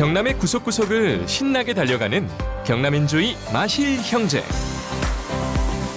경남의 구석구석을 신나게 달려가는 경남인조이 마실 형제.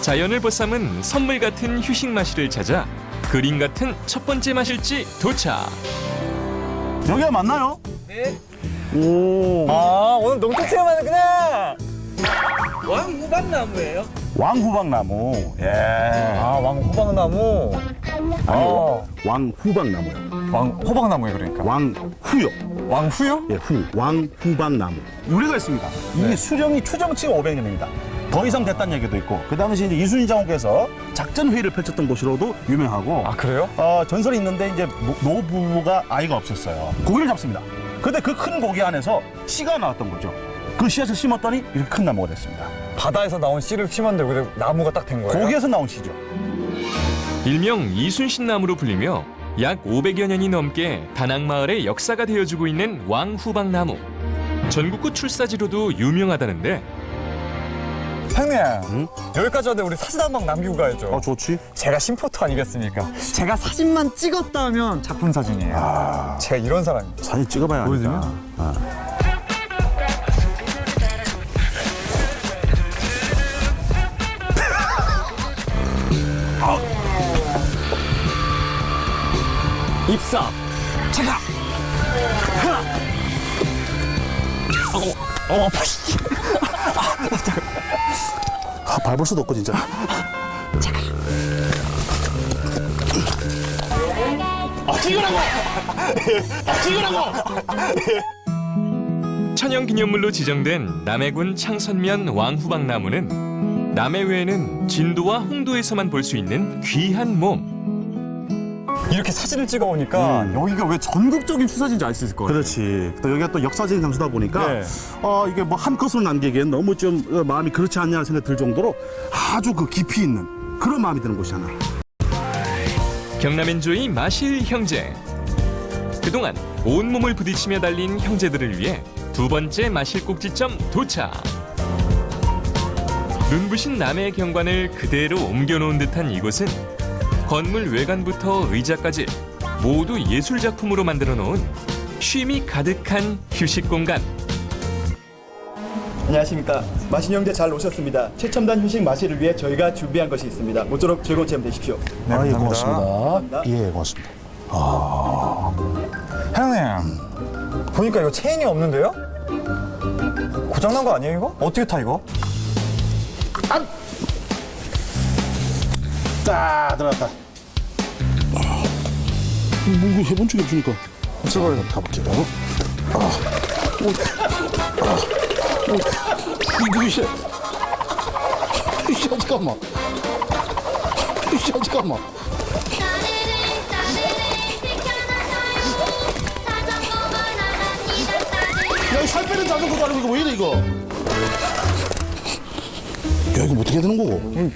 자연을 벗삼은 선물 같은 휴식 마실을 찾아 그림 같은 첫 번째 마실지 도착. 여기가 맞나요? 네. 오. 아 오늘 농촌 체험 하는구나. 왕후방나무예요? 왕후박나무. 예. 아 왕호박나무. 아니요. 왕후박나무요. 왕 호박나무에 그러니까. 왕후요. 왕후요? 예, 후. 왕후박나무. 우리가 있습니다. 이 수령이 추정치가 500년입니다. 더 이상 됐다는 얘기도 있고, 그 당시 이제 이순신 장군께서 작전 회의를 펼쳤던 곳으로도 유명하고, 아 그래요? 어, 전설이 있는데 이제 노- 노부부가 아이가 없었어요. 고기를 잡습니다. 근데 그 큰 고기 안에서 씨가 나왔던 거죠. 그 씨앗을 심었더니 이렇게 큰 나무가 됐습니다. 바다에서 나온 씨를 심었는데 왜 나무가 딱 된 거예요? 고기에서 나온 씨죠. 일명 이순신 나무로 불리며 약 500여 년이 넘게 다낭마을의 역사가 되어주고 있는 왕후박나무. 전국구 출사지로도 유명하다는데 형님 여기까지 왔는데 우리 사진 한 방 남기고 가야죠. 아, 좋지. 제가 심포터 아니겠습니까? 제가 사진만 찍었다 하면 작품 사진이에요. 제가 이런 사람입니다. 사진 찍어봐야 보여주면? 하니까. 입사. 제가. 어, 아파. 씨. 아, 밟을 수도 없고, 진짜. 천연기념물로 지정된 남해군 창선면 왕후박나무는 남해 외에는 진도와 홍도에서만 볼 수 있는 귀한 몸. 이렇게 사진을 찍어 오니까 음. 여기가 왜 전국적인 추사진인지 알 수 있을 거예요. 그렇지. 또 여기가 또 역사적인 장소다 보니까 네. 어 이게 뭐 한 컷으로 남기기엔 너무 좀 어, 마음이 그렇지 않냐는 생각이 들 정도로 아주 그 깊이 있는 그런 마음이 드는 곳이잖아. 경남인조의 마실 형제. 그동안 온몸을 부딪히며 달린 형제들을 위해 두 번째 마실 꼭지점 도착. 눈부신 남해의 경관을 그대로 옮겨놓은 듯한 이곳은 건물 외관부터 의자까지 모두 예술 작품으로 만들어 놓은 쉼이 가득한 휴식 공간. 안녕하십니까. 마신 형제 잘 오셨습니다. 최첨단 휴식 마실을 위해 저희가 준비한 것이 있습니다. 모쪼록 즐거운 체험 되십시오. 네, 아, 예, 감사합니다. 고맙습니다. 예, 고맙습니다. 형님 보니까 이거 체인이 없는데요? 고장난 거 아니에요 이거? 어떻게 타 이거? 딱 들어갔다. 아, 뭐 이거 해본 적이 없으니까. 저걸 가볼게요. 아, 오, 아, 오, 이거 이제. 이제 잠깐만. 이제 잠깐만. 야, 이살 빼는 자전거도 아니고 이거 왜 이래 이거? 야, 이거 어떻게 되는 거고?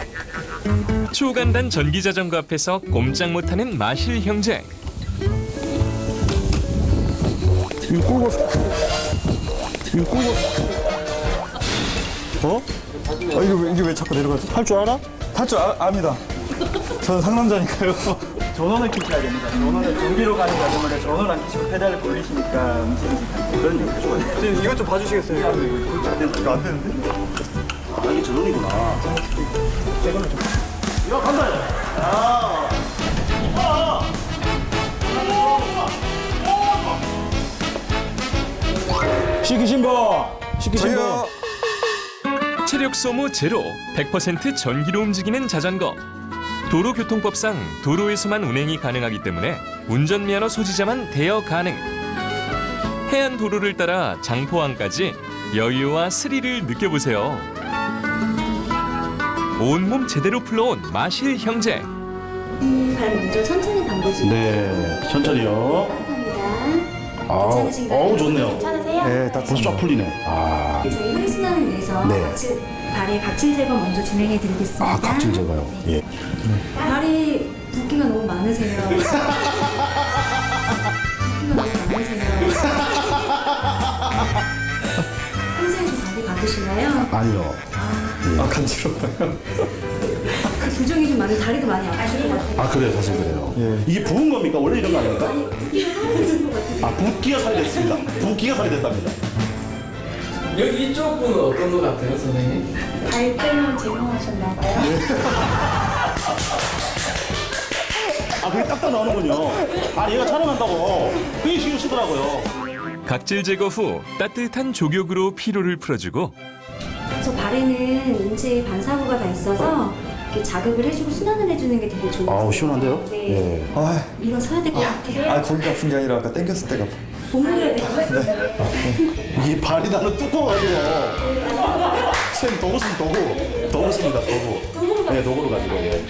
초간단 전기자전거 앞에서 꼼짝 못하는 마실 형제. 이거 끌고 이거 끌고 어? 아, 이게, 왜, 이게 왜 자꾸 내려가지? 할 줄 알아? 탈줄 압니다 저는 상남자니까요 전원을 켜셔야 됩니다. 전원을 전기로 가는 자전거를 전원 안 켜시고 페달을 돌리시니까 움직이지 않아요. 그런 얘기 해줘야 돼요. 선생님 이것 좀 봐주시겠어요? 이거, 이거, 이거 안 되는데? 아, 이게 전원이구나. 야, 간다, 야. 시키신 분! 시키신 분! 저희가 체력 소모 제로, 100% 전기로 움직이는 자전거. 도로교통법상 도로에서만 운행이 가능하기 때문에 운전면허 소지자만 대여 가능. 해안 도로를 따라 장포항까지 여유와 스릴을 느껴보세요. 온몸 제대로 풀러온 마실 형제. 발 먼저 천천히 담그시고 네, 천천히요. 합니다. 괜찮으신가요? 어우, 좋네요. 네, 딱 벌써 쫙 풀리네. 아, 저희 혈순환을 위해서 네. 각질, 발의 각질 제거 먼저 진행해 드리겠습니다. 아, 각질 제가요. 예. 발이 붓기가 너무 많으세요. 붓기가 너무 많으세요. 평소에도 발이 바쁘신가요? 아니요. 아 간지러워요 부종이 좀 많은 다리도 많이 것 같아요. 아 그래요? 사실 그래요. 이게 부은 겁니까? 원래 이런 거 아닙니까? 아 붓기가 살이 됐습니다. 붓기가 살이 됐답니다. 여기 이쪽 분은 어떤 것 같아요, 선생님? 발 때문에 제공하셨나봐요. 아 그게 딱딱 나오는군요. 아 얘가 촬영한다고. 그게 신경 쓰더라고요. 각질 제거 후 따뜻한 족욕으로 피로를 풀어주고 저 발에는 인체 반사구가 다 있어서 이렇게 자극을 해주고 순환을 해주는 게 되게 좋은 아우 시원한데요? 네. 아, 이거 서야 될 것 같아요. 아 거기가 아픈 게 아니라 아까 땡겼을 때가 보물을 네. 이 발이 나는 두꺼워가지고 선생님 도구 쓰면 도구 도구 씁니다 도구 네 도구로 가지고 예.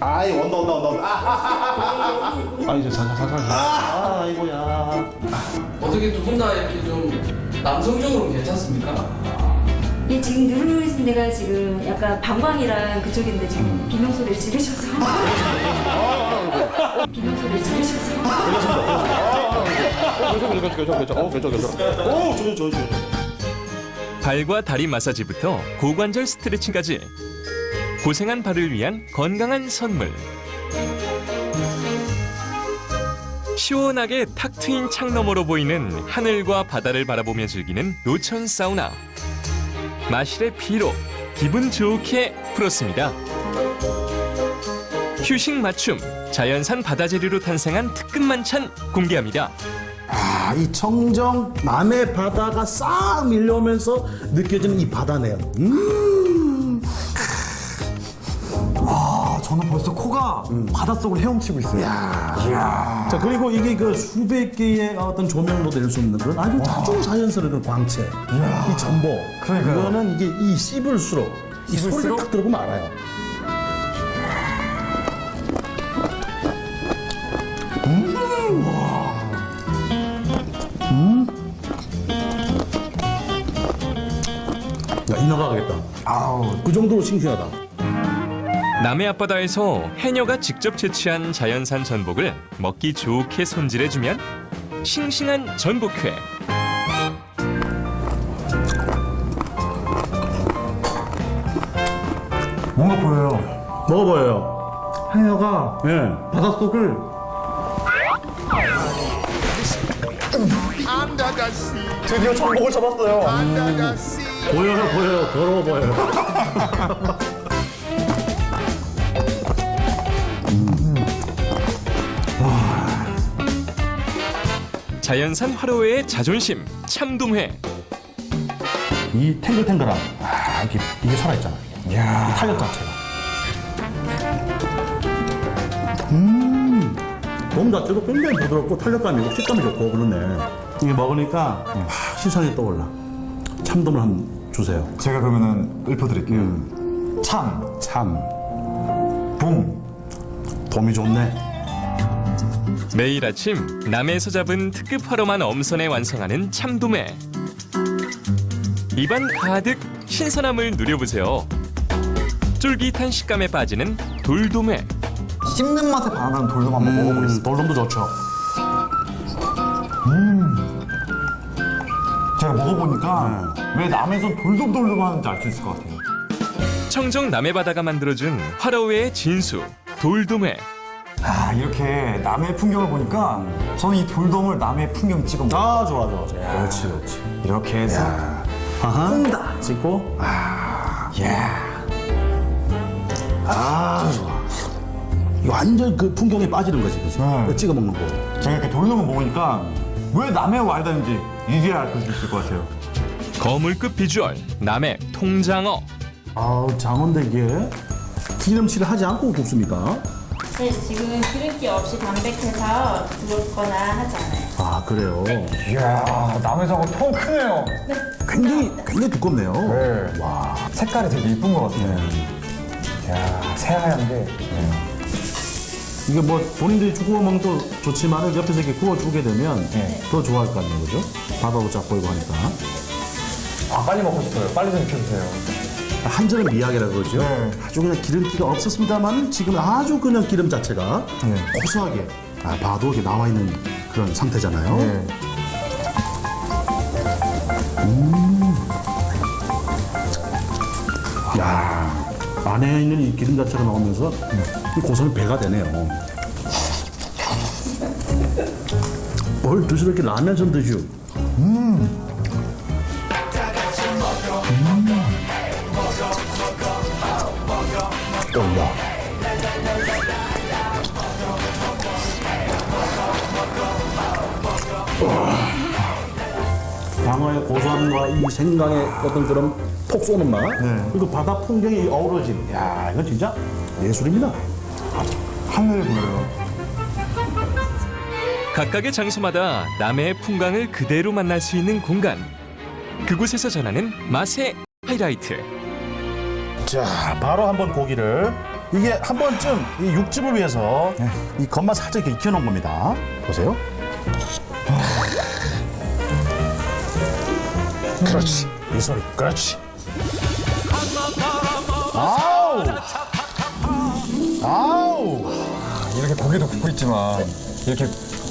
아이 온다 온다 온다 온다 아 이제 살살 살살 아 아이고야 어떻게 두 분 다 이렇게 좀 남성적으로 괜찮습니까? 이 지금 누르신 데가 지금 약간 방광이랑 그쪽인데 지금 비명 소리를 지르셔서. 비명 소리를 지르셔서. 괜찮 괜찮 괜찮 어 괜찮 괜찮 오 좋아 좋아 좋아 발과 다리 마사지부터 고관절 스트레칭까지 고생한 발을 위한 건강한 선물. 시원하게 탁 트인 창 너머로 보이는 하늘과 바다를 바라보며 즐기는 노천 사우나. 마실의 피로 기분 좋게 풀었습니다. 휴식 맞춤 자연산 바다 재료로 탄생한 특급 만찬 공개합니다. 아, 이 청정 남해 바다가 싹 밀려오면서 느껴지는 이 바다네요. 음. 저는 벌써 코가 바닷속을 헤엄치고 있어요. 자 그리고 이게 그 수백 개의 어떤 조명으로 낼수 있는 그런 아주 아주 자연스러운 광채, 이 전보. 그러니까요. 이거는 이게 이 씹을수록 이 소리를 씹을수록? 딱 들어보면 알아요. 야, 이 나가겠다. 아우 그 정도로 싱싱하다. 남해 앞바다에서 해녀가 직접 채취한 자연산 전복을 먹기 좋게 손질해주면 싱싱한 전복회. 뭔가 보여요. 먹어봐요. 해녀가 예. 바닷속을 드디어 전복을 잡았어요. 보여요, 보여요. 더러워 보여요. 자연산 화로회의 자존심 참돔회. 이 탱글탱글함. 아, 이게, 이게 살아있잖아. 이 탄력 자체가. 음, 몸 자체도 굉장히 부드럽고 탄력감이 있고 식감이 좋고 그러네. 이게 먹으니까 아, 시선이 떠올라. 참돔을 한번 주세요. 제가 그러면은 읊어드릴게요. 참, 참, 봄, 돔이 좋네. 매일 아침 남해에서 잡은 특급 화로만 엄선해 완성하는 참돔회. 입안 가득 신선함을 누려보세요. 쫄깃한 식감에 빠지는 돌돔회. 씹는 맛에 반하는 돌돔 한번 먹어보겠습니다. 음, 돌돔도 좋죠. 제가 먹어보니까 왜 남해선 돌돔돌돔 하는지 알 수 있을 것 같아요. 청정 남해 바다가 만들어준 화로회의 진수 돌돔회. 아 이렇게 남해 풍경을 보니까 저는 이 돌돔을 남해 풍경 찍어 먹어요. 아, 좋아, 좋아, 좋아. 그렇지, 그렇지. 이렇게 해서 아하. 홍다. 찍고. 야 아, 좋아. 이거 완전 그 풍경에 빠지는 거지, 그지? 네. 그 찍어 먹는 거. 제가 이렇게 돌돔을 먹으니까 왜 남해 와야 되는지 이제 알 수 있을 것 같아요. 거물급 비주얼 남해 통장어. 아우, 장어인데 이게 기름칠을 하지 않고 굽습니까? 네, 지금 기름기 없이 담백해서 굽거나 하지 않아요. 아, 그래요. 이야 남해상어 통 크네요. 굉장히, 굉장히 두껍네요. 네. 와. 색깔이 되게 이쁜 것 같아요. 이야 새하얀데 이게 뭐 본인들이 구워 먹는 도 좋지만 옆에서 이렇게 구워주게 되면 네. 더 좋아할 것 같네요, 그죠? 바다도 쫙 보이고 하니까. 아 빨리 먹고 싶어요. 빨리 좀 익혀주세요. 한절은 미약이라 그러죠. 네. 아주 그냥 기름기가 없었습니다만 지금 아주 그냥 기름 자체가 네. 고소하게 아, 봐도 이렇게 나와 있는 그런 상태잖아요. 네. 야, 안에 있는 이 기름 자체가 나오면서 이 고소한 배가 되네요. 뭘 드시러 이렇게 라면 좀 드시오. 음. 야. 방어의 고소함과 이 생강의 어떤 그런 톡 쏘는 맛 그리고 바다 풍경이 어우러진 야 이건 진짜 예술입니다 하늘을 보여요. 각각의 장소마다 남해의 풍광을 그대로 만날 수 있는 공간. 그곳에서 전하는 맛의 하이라이트. 자 바로 한번 고기를 이게 한 번쯤 이 육즙을 위해서 이 겉만 살짝 이렇게 익혀놓은 겁니다. 보세요. 그렇지. 이 소리 그렇지. 아우! 아우! 이렇게 고기도 굽고 있지만 이렇게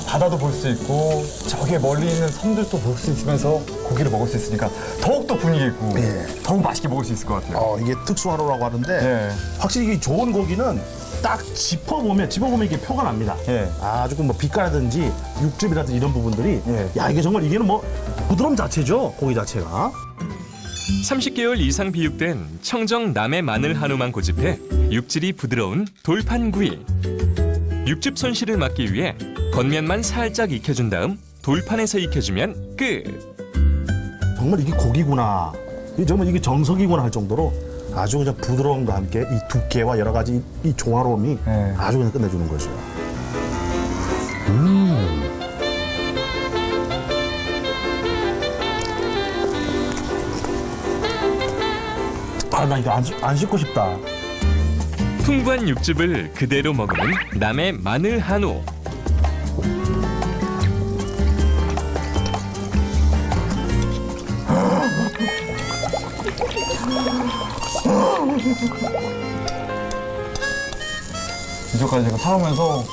바다도 볼 수 있고 저기 멀리 있는 섬들도 볼 수 있으면서 고기를 먹을 수 있으니까 더욱더 분위기 있고 예. 더욱 맛있게 먹을 수 있을 것 같아요. 어, 이게 특수화로라고 하는데 예. 확실히 이 좋은 고기는 딱 짚어보면 짚어보면 이게 표가 납니다. 예. 아주 그뭐 빛깔이라든지 육즙이라든지 이런 부분들이 예. 야 이게 정말 이게는 뭐 부드러움 자체죠 고기 자체가. 30개월 이상 비육된 청정 남해 마늘 한우만 고집해 육질이 부드러운 돌판구이. 육즙 손실을 막기 위해 겉면만 살짝 익혀준 다음 돌판에서 익혀주면 끝. 정말 이게 고기구나. 이게 정말 이게 정석이구나 할 정도로 아주 그냥 부드러움과 함께 이 두께와 여러 가지 이, 이 조화로움이 예. 아주 그냥 끝내주는 거죠. 음. 아, 나 이거 안, 씻- 안 씻고 싶다. 풍부한 육즙을 그대로 머금은 남해 마늘 한우. 이제까지 제가 살아오면서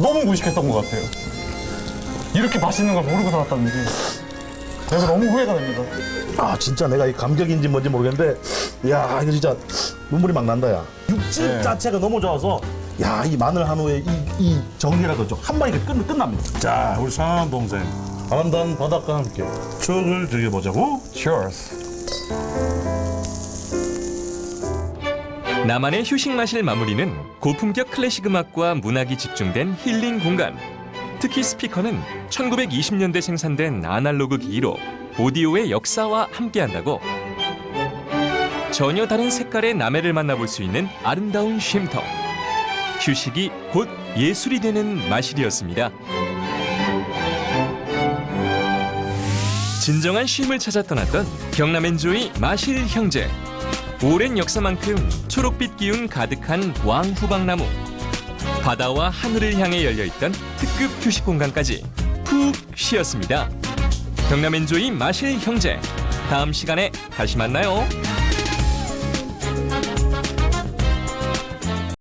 너무 무식했던 것 같아요. 이렇게 맛있는 걸 모르고 살았다는 게 그래서 너무 후회가 됩니다. 아 진짜 내가 이 감격인지 뭔지 모르겠는데 야 이거 진짜 눈물이 막 난다 야 육즙 네. 자체가 너무 좋아서 야 이 마늘 한우의 이, 이 정리라 그러죠 한 마리가 끝, 끝납니다 자 우리 상한 동생 아름다운 바닷가와 함께 추억을 즐겨보자고 Cheers. 나만의 휴식 마실 마무리는 고품격 클래식 음악과 문학이 집중된 힐링 공간. 특히 스피커는 1920년대 생산된 아날로그 기기로 오디오의 역사와 함께한다고. 전혀 다른 색깔의 남해를 만나볼 수 있는 아름다운 쉼터. 휴식이 곧 예술이 되는 마실이었습니다. 진정한 쉼을 찾아 떠났던 경남 엔조이 마실 형제. 오랜 역사만큼 초록빛 기운 가득한 왕후방나무 바다와 하늘을 향해 열려있던 특급 휴식 공간까지 푹 쉬었습니다 경남 엔조이 마실 형제 다음 시간에 다시 만나요